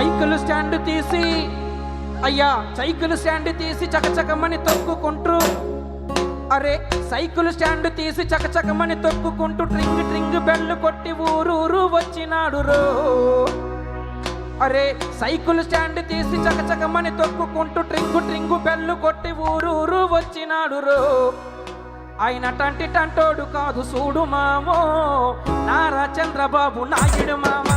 Cycle stand తీసి అయ్యా cycle stand తీసి చకచకమని తొక్కుకుంటూ అరే సైకిల్ స్టాండ్ తీసి చకచకమని తొక్కుకుంటూ ట్రింగ్ ట్రింగ్ బెల్లు కొట్టి ఊరూరు వచ్చినాడు రో. అరే సైకిల్ స్టాండ్ తీసి చకచకమని తొక్కుకుంటూ ట్రింగు ట్రింగు బెల్లు కొట్టి ఊరూరు వచ్చినాడు రో. ఆయన టంటి టంటోడు కాదు చూడు మామో. నారా చంద్రబాబు నాయుడు మామా.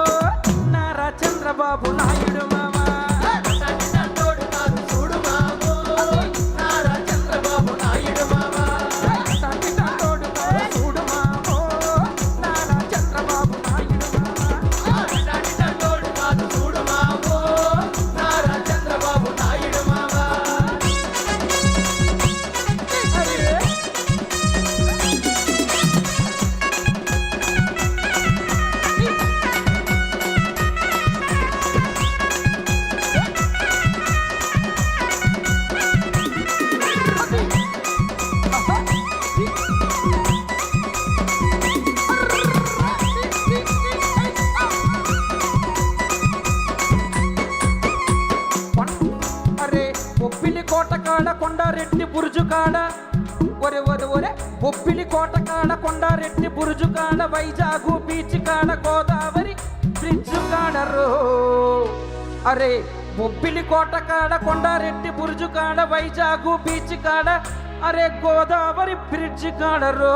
చంద్రబాబు నాయుడు మామ. కొండారెడ్డి బురుజు కాడ ఒరే ఒరే ఒరే బొబ్బిలి కోట కాడ కొండారెడ్డి బురుజు కాడ వైజాగు బీచ్ కాడ గోదావరి బ్రిడ్జ్ కాడ రో. అరే బొబ్బిలి కోట కాడ కొండారెడ్డి బురుజు కాడ వైజాగు బీచ్ కాడ అరే గోదావరి బ్రిడ్జ్ కాడ రో.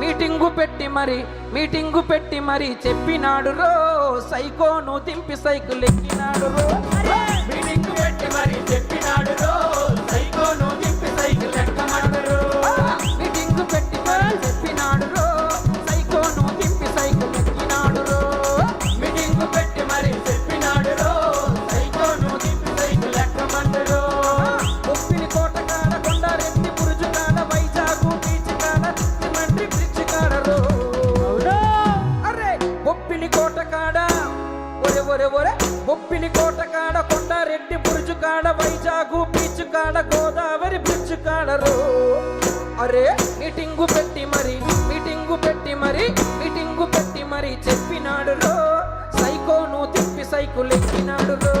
మీటింగు పెట్టి మరి మీటింగు పెట్టి మరి చెప్పినాడు రో. సైకోను దింపి సైకిల్ ఎక్కినాడు రో. కాడ ఒరే ఒరే ఒరే. బొప్పిలి కోట కాడ కొండ రెడ్డి బురుజు కాడ వైజాగు బీచ్ కాడ గోదావరి బ్రిడ్జ్ కాడ రో. అరే మీటింగు పెట్టి మరి మీటింగు పెట్టి మరి మీటింగు పెట్టి మరి చెప్పినాడు రో. సైకో నువ్వు తిప్పి సైకు లెక్కినాడు రో.